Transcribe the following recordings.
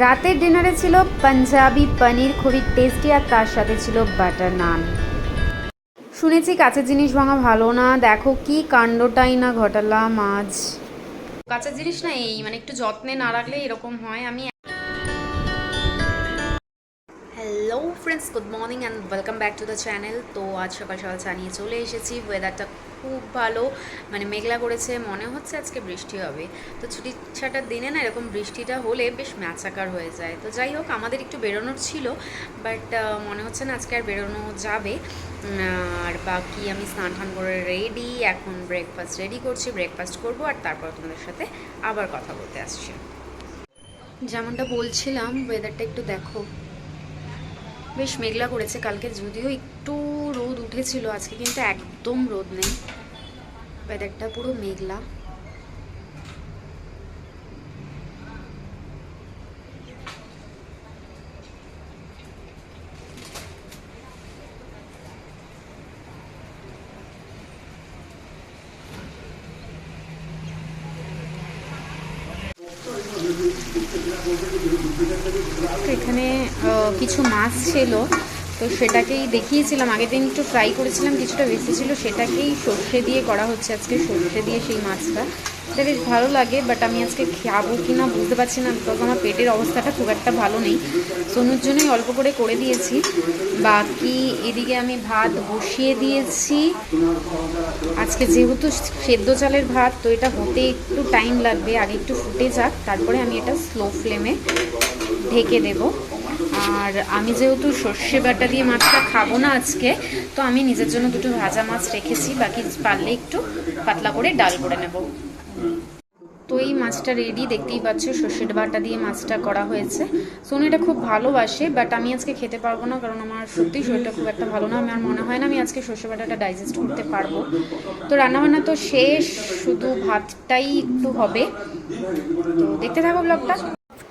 রাতের ডিনারে ছিল পাঞ্জাবি পনির, খুবই টেস্টি আর তার সাথে ছিল বাটার নান শুনেছি কাঁচা জিনিস ভাঙা ভালো না, দেখো কি কাণ্ডটাই না ঘটালাম আজ। কাঁচা জিনিস না এই মানে একটু যত্নে না রাখলে এরকম হয়। আমি friends good morning and welcome back to the channel তো আজ সকাল সকাল চা নিয়ে চলে এসেছি। ওয়েদারটা খুব ভালো। মানে মেঘলা করেছে, মনে হচ্ছে আজকে বৃষ্টি হবে। তো ছুটি ছাটার দিনে না এরকম বৃষ্টিটা হলে বেশ ম্যাচাকার হয়ে যায়। তো যাই হোক, আমাদের একটু বেরোনোর ছিল বাট মনে হচ্ছে না আজকে আর বেরোনো যাবে। আর বাকি আমি স্নান টান করে রেডি এখন ব্রেকফাস্ট রেডি করছি ব্রেকফাস্ট করব, আর তারপর তোমাদের সাথে আবার কথা বলতে আসছি। যেমনটা বলছিলাম ওয়েদারটা একটু দেখো। বেশ মেঘলা করেছে কালকে, যদিও একটু রোদ উঠেছিল, আজকে কিন্তু একদম রোদ নেই। ওয়েদারটা পুরো মেঘলা তো এখানে কিছু মাছ ছিল, তো সেটাকেই দেখিয়েছিলাম। আগের দিন একটু ফ্রাই করেছিলাম, কিছুটা বেশি ছিল, সেটাকেই সর্ষে দিয়ে করা হচ্ছে আজকে, সর্ষে দিয়ে সেই মাছটা। এটা বেশ ভালো লাগে বাট আমি আজকে খাব কি না বুঝতে পারছি না বিকজ আমার পেটের অবস্থাটা খুব একটা ভালো নেই। সোনুর জন্যই অল্প করে করে দিয়েছি। বাকি এদিকে আমি ভাত বসিয়ে দিয়েছি। আজকে যেহেতু সেদ্ধ চালের ভাত, তো এটা হতে একটু টাইম লাগবে, আগে একটু ফুটে যাক, তারপরে আমি এটা স্লো ফ্লেমে ঢেকে দেব। আর আমি যেহেতু সর্ষে বাটা দিয়ে মাছটা খাব না আজকে, তো আমি নিজের জন্য দুটো ভাজা মাছ রেখেছি, বাকি পারলে একটু পাতলা করে ডাল করে নেব। তো এই মাছটা রেডি দেখতেই পাচ্ছ সর্ষে বাটা দিয়ে মাছটা করা হয়েছে। সোনু এটা খুব ভালোবাসে বাট আমি আজকে খেতে পারব না, কারণ আমার সত্যি শরীরটা খুব একটা ভালো না, আমার মনে হয় না আমি আজকে সর্ষে বাটাটা ডাইজেস্ট করতে পারব। তো রান্নাবান্না তো শেষ, শুধু ভাতটাই একটু হবে। তো দেখতে থাকো ব্লগটা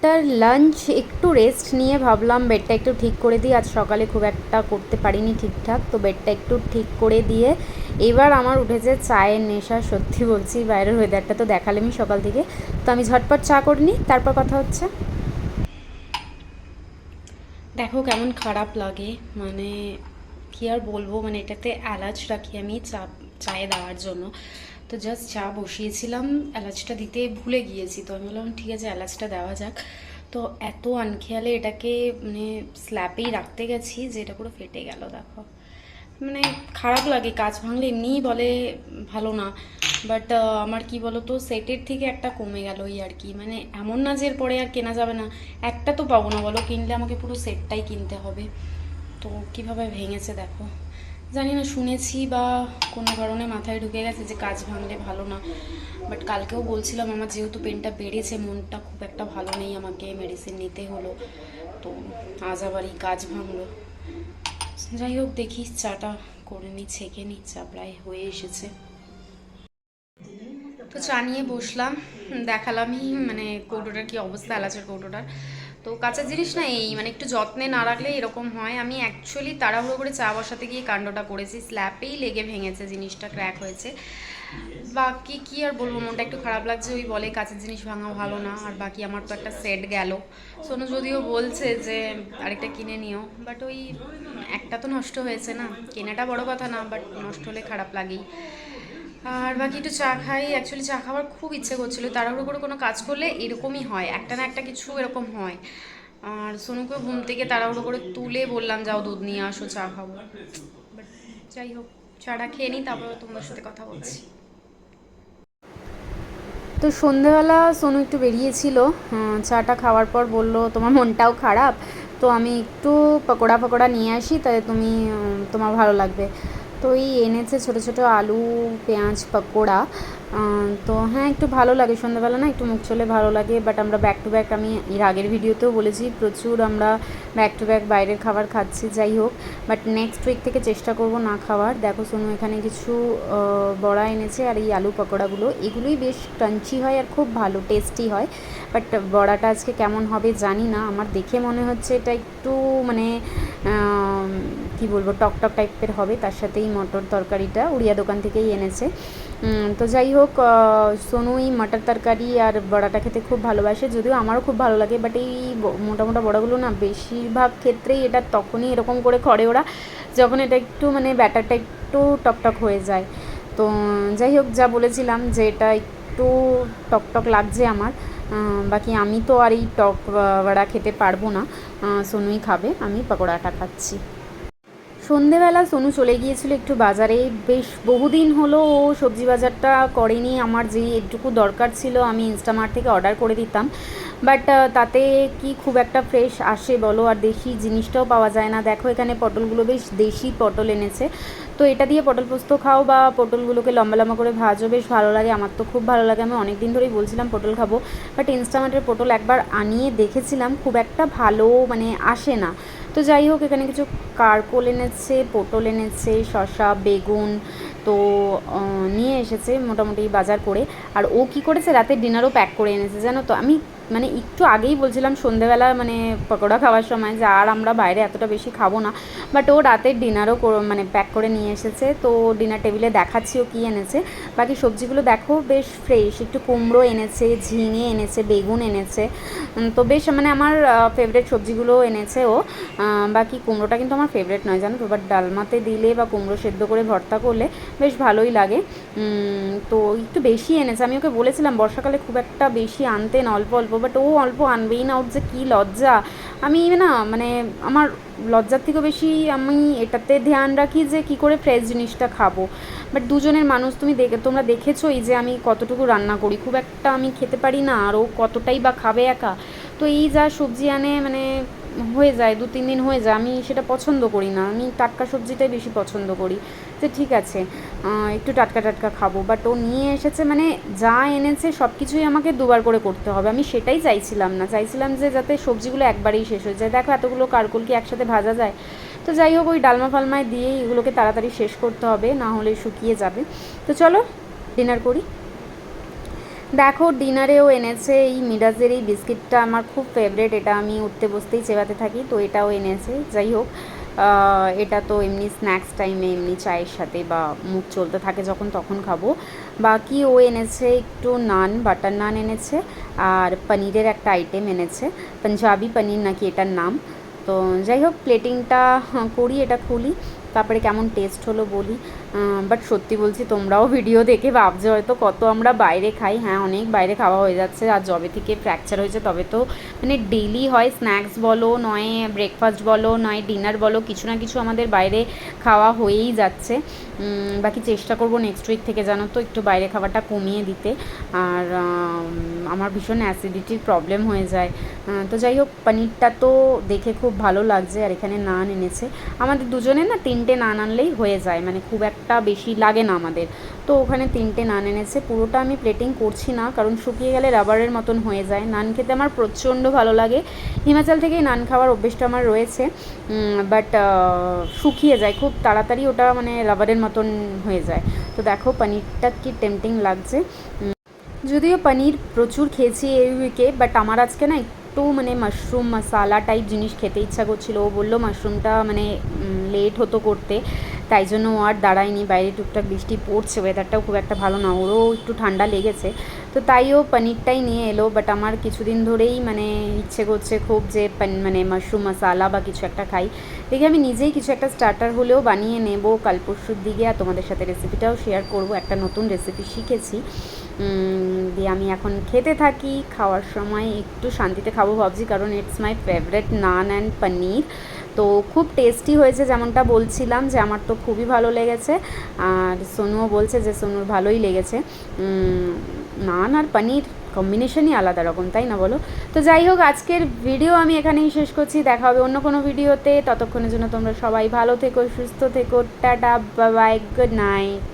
আফটার লাঞ্চ, একটু রেস্ট নিয়ে ভাবলাম বেডটা একটু ঠিক করে দিই। আজ সকালে খুব একটা করতে পারিনি ঠিকঠাক, তো বেডটা একটু ঠিক করে দিয়ে এবার আমার উঠেছে চায়ের নেশা, সত্যি বলছি, বাইরের ওয়েদারটা তো দেখালামই সকাল থেকে। তো আমি ঝটপট চা করে নিই, তারপর কথা হচ্ছে। দেখো কেমন খারাপ লাগে মানে কি আর বলব মানে এটাতে এলাচ রাখি আমি চা, চায়ে দেওয়ার জন্য। তো জাস্ট চা বসিয়েছিলাম, এলাচটা দিতে ভুলে গিয়েছি। তো আমি বললাম, ঠিক আছে, এলাচটা দেওয়া যাক। তো এত আনখেয়ালে এটাকে মানে স্ল্যাপেই রাখতে গেছি যে এটা পুরো ফেটে গেল, দেখো। মানে খারাপ লাগে কাজ ভাঙলে এমনিই বলে ভালো না। বাট আমার কি বলতো, সেটের থেকে একটা কমে গেল ওই আর কি। মানে এমন না যে এরপরে আর কেনা যাবে না। একটা তো পাবো না, বলো, কিনলে আমাকে পুরো সেটটাই কিনতে হবে। তো কীভাবে ভেঙেছে, দেখো। জানি না, শুনেছি বা কোনো কারণে মাথায় ঢুকে গেছে যে কাজ ভাঙলে ভালো না। বাট কালকেও বলছিলাম, আমার যেহেতু পেনটা বেড়েছে, মনটা খুব একটা ভালো নেই আমাকে মেডিসিন নিতে হলো। তো আজ আবার এই কাজ ভাঙলো। যাই হোক, দেখি চাটা করে নিই ছেঁকে নিই চা প্রায় হয়ে এসেছে। তো চা নিয়ে বসলাম, দেখালামই মানে কৌটোটার কি অবস্থা, এলাচের কৌটোটার। তো কাঁচা জিনিস না এই মানে একটু যত্নে না রাখলে এরকম হয়। আমি অ্যাকচুয়ালি তাড়াহুড়ো করে চা বসাতে গিয়ে কাণ্ডটা করেছি, স্ল্যাপেই লেগে ভেঙেছে, জিনিসটা ক্র্যাক হয়েছে। বাকি কি আর বলব, মনটা একটু খারাপ লাগছে, ওই বলে কাঁচের জিনিস ভাঙা ভালো না, আর বাকি আমার তো একটা সেট গেল। সোনু যদিও বলছে যে আরেকটা কিনে নিও বাট ওই একটা তো নষ্ট হয়েছে না। কেনাটা বড় কথা না বাট নষ্ট হলে খারাপ লাগেই। আর বাকি একটু চা খাই। অ্যাকচুয়ালি চা খাওয়ার খুব ইচ্ছে করছিল। তাড়াহুড়ো করে কোনো কাজ করলে এরকমই হয়। একটা না একটা কিছু এরকম হয়। আর সোনুকে ঘুম থেকে তাড়াহুড়ো করে তুলে বললাম, যাও দুধ নিয়ে আসো, চা খাব। যাই হোক, চাটা খেয়ে নিই, তারপর তোমার সাথে কথা বলছি। তো সন্ধেবেলা সোনু একটু বেরিয়েছিল। চাটা খাওয়ার পর বলল, তোমার মনটাও খারাপ, তো আমি একটু পকোড়া পকোড়া নিয়ে আসি তাই তুমি তোমার ভালো লাগবে। তো এই এনেছে ছোট ছোটো আলু, পেঁয়াজ, পকোড়া তো হ্যাঁ একটু ভালো লাগে সন্ধ্যাবেলা না, একটু মুখ চলে ভালো লাগে বাট আমরা ব্যাক টু ব্যাক আমি এর আগের ভিডিওতেও বলেছি, প্রচুর আমরা ব্যাক টু ব্যাক বাইরের খাবার খাচ্ছি, যাই হোক বাট নেক্সট উইক থেকে চেষ্টা করব না খাওয়ার। দেখো শুনো এখানে কিছু বড়া এনেছে আর এই আলু পকোড়াগুলো, এগুলোই বেশ ক্রাঞ্চি হয় আর খুব ভালো টেস্টি হয় বাট বড়াটা আজকে কেমন হবে জানি না, আমার দেখে মনে হচ্ছে এটা একটু মানে কি বলব টক টক টাইপের হবে তার সাথেই মটর তরকারিটা উড়িয়া দোকান থেকেই এনেছে। তো যাই হোক আহ, সোনু এই মটর তরকারি আর বড়াটা খেতে খুব ভালোবাসে যদিও আমারও খুব ভালো লাগে বাট এই মোটা মোটা বড়াগুলো না বেশিরভাগ ক্ষেত্রেই এটা তখনই এরকম করে করে ওরা যখন এটা একটু মানে ব্যাটারটা একটু টকটক হয়ে যায়। তো যাই হোক যা বলেছিলাম যে এটা একটু টকটক লাগছে আমার বাকি আমি তো আর এই টক বড়া খেতে পারব না। সোনুই খাবে আমি পকোড়াটা খাচ্ছি। সন্ধেবেলা সোনু চলে গিয়েছিল একটু বাজারে। বেশ বহুদিন হলো ও সবজি বাজারটা করেনি। আমার যে এটুকু দরকার ছিল আমি ইনস্টামার্ট থেকে অর্ডার করে দিতাম। বাট তাতে কি খুব একটা ফ্রেশ আসে বলো? আর দেশি জিনিসটাও পাওয়া যায় না। দেখো এখানে পটলগুলো বেশ দেশি পটল এনেছে। তো এটা দিয়ে পটল পোস্ত খাও বা পটলগুলোকে লম্বা লম্বা করে ভাজো, বেশ ভালো লাগে, আমার তো খুব ভালো লাগে। আমি অনেক দিন ধরেই বলছিলাম পটল খাব বাট ইনস্টামার্টের পটল একবার আনিয়ে দেখেছিলাম, খুব একটা ভালো মানে আসে না। তো যাই হোক, এখানে কিছু কারকোল এনেছে, পটল এনেছে, শসা, বেগুন, তো নিয়ে এসেছে মোটামুটি বাজার করে। আর ও কি করেছে? রাতের ডিনারও প্যাক করে এনেছে, জানো তো? আমি মানে একটু আগেই বলছিলাম, সন্ধেবেলা মানে পকোড়া খাওয়ার সময় যে আর আমরা বাইরে এতটা বেশি খাব না। বাট ও রাতের ডিনারও মানে প্যাক করে নিয়ে এসেছে। তো ডিনার টেবিলে দেখাচ্ছি ও কী এনেছে। বাকি সবজিগুলো দেখো, বেশ ফ্রেশ একটু কুমড়ো এনেছে, ঝিঙে এনেছে, বেগুন এনেছে। তো বেশ মানে আমার ফেভারেট সবজিগুলো এনেছে ও। বাকি কুমড়োটা কিন্তু আমার ফেভারিট নয় জানো তো। বাট ডালমাতে দিলে বা কুমড়ো সেদ্ধ করে ভর্তা করলে বেশ ভালোই লাগে। তো একটু বেশি এনেছে। আমি ওকে বলেছিলাম, বর্ষাকালে খুব একটা বেশি আনতেন অল্প অল্প বাট ও অল্প আনবেই না, ওর যে কী লজ্জা। আমি না মানে আমার লজ্জার থেকেও বেশি আমি এটাতে ধ্যান রাখি যে কি করে ফ্রেশ জিনিসটা খাব। বাট দুজনের মানুষ তুমি দেখে, তোমরা দেখেছোই যে আমি কতটুকু রান্না করি। খুব একটা আমি খেতে পারি না, আর ও কতটাই বা খাবে একা। তো এই যা সবজি আনে মানে হয়ে যায়, দু, তিন দিন হয়ে যায়, আমি সেটা পছন্দ করি না। আমি টাটকা সবজিটাই বেশি পছন্দ করি। তো ঠিক আছে একটু টাটকা টাটকা খাব। বাট ও নিয়ে এসেছে মানে যা এনেছে সব কিছুই আমাকে দুবার করে করতে হবে। আমি সেটাই চাইছিলাম না। চাইছিলাম যে যাতে সবজিগুলো একবারেই শেষ হয়ে যায়। দেখো, এতগুলো কারকুল কি একসাথে ভাজা যায়? তো যাই হোক, ওই ডালমা ফালমায় দিয়েই এগুলোকে তাড়াতাড়ি শেষ করতে হবে, না হলে শুকিয়ে যাবে। তো চলো ডিনার করি। দেখো, ডিনারেও এনেছে এই মিরাজের এই বিস্কিটটা আমার খুব ফেভারেট এটা আমি উঠতে বসতেই চেবাতে থাকি, তো এটাও এনেছে। যাই হোক এটা তো এমনি স্ন্যাক্স টাইমে এমনি চায়ের সাথে বা মুখ চলতে থাকে যখন, তখন খাব। বাকি ও এনেছে একটু নান বাটার নান এনেছে, আর পনিরের একটা আইটেম এনেছে পাঞ্জাবি পনির নাকি এটার নাম। তো যাই হোক প্লেটিংটা করি, এটা খুলি। তারপরে কেমন টেস্ট হলো বলি বাট সত্যি বলছি তোমরাও ভিডিও দেখে ভাবছ হয়তো কত আমরা বাইরে খাই। হ্যাঁ অনেক বাইরে খাওয়া হয়ে যাচ্ছে আর জবে থেকে ফ্র্যাকচার হয়েছে তবে তো মানে ডেইলি হয় স্ন্যাক্স বলো, নয় ব্রেকফাস্ট বলো, নয় ডিনার বলো, কিছু না কিছু আমাদের বাইরে খাওয়া হয়েই যাচ্ছে। বাকি চেষ্টা করব নেক্সট উইক থেকে জানো তো একটু বাইরে খাওয়াটা কমিয়ে দিতে। আর আমার ভীষণ অ্যাসিডিটির প্রবলেম হয়ে যায়। তো যাই হোক, পনিরটা তো দেখে খুব ভালো লাগছে আর এখানে নান এনেছে। আমাদের দুজনে না তিনটে নান আনলেই হয়ে যায় মানে খুব একটা বেশি লাগে না আমাদের। তো ওখানে তিনটে নান এনেছে, পুরোটা আমি প্লেটিং করছি না, কারণ শুকিয়ে গেলে রাবারের মতন হয়ে যায়। নান খেতে আমার প্রচণ্ড ভালো লাগে। হিমাচল থেকেই নান খাওয়ার অভ্যেসটা আমার রয়েছে বাট শুকিয়ে যায়, খুব তাড়াতাড়ি ওটা মানে রাবারের মতন হয়ে যায়। তো দেখো পনিরটা কি টেম্পটিং লাগছে। যদিও পনির প্রচুর খেয়েছি এই উইকে বাট আমার আজকে না একটু মানে মাশরুম মশালা টাইপ জিনিস খেতে ইচ্ছা করছিল। ও বলল মাশরুমটা মানে লেট হতো করতে। তাই জন্য ও আর দাঁড়ায়নি। বাইরে টুকটাক বৃষ্টি পড়ছে ওয়েদারটাও খুব একটা ভালো না। ওরও একটু ঠান্ডা লেগেছে। তো তাই ও পনিরটাই নিয়ে এলো। বাট আমার কিছুদিন ধরেই মানে ইচ্ছে করছে খুব যে মানে মাশরুম মশালা বা কিছু একটা খাই। দেখি আমি নিজেই কিছু একটা স্টার্টার হলেও বানিয়ে নেব। কাল পরশুর দিকে আর তোমাদের সাথে রেসিপিটাও শেয়ার করব। একটা নতুন রেসিপি শিখেছি। দিয়ে আমি এখন খেতে থাকি, খাওয়ার সময় একটু শান্তিতে খাব ভাবছি, কারণ it's my favourite naan and paneer তো খুব টেস্টি হয়েছে যেমনটা বলছিলাম যে আমার তো খুবই ভালো লেগেছে, আর সোনুও বলছে যে সোনুর ভালোই লেগেছে। নান আর পনির কম্বিনেশনই আলাদা রকম, তাই না বলো? তো যাই হোক, আজকের ভিডিও আমি এখানেই শেষ করছি, দেখা হবে অন্য কোনো ভিডিওতে ততক্ষণের জন্য তোমরা সবাই ভালো থেকো, সুস্থ থেকো, টাটা বাই গুড নাইট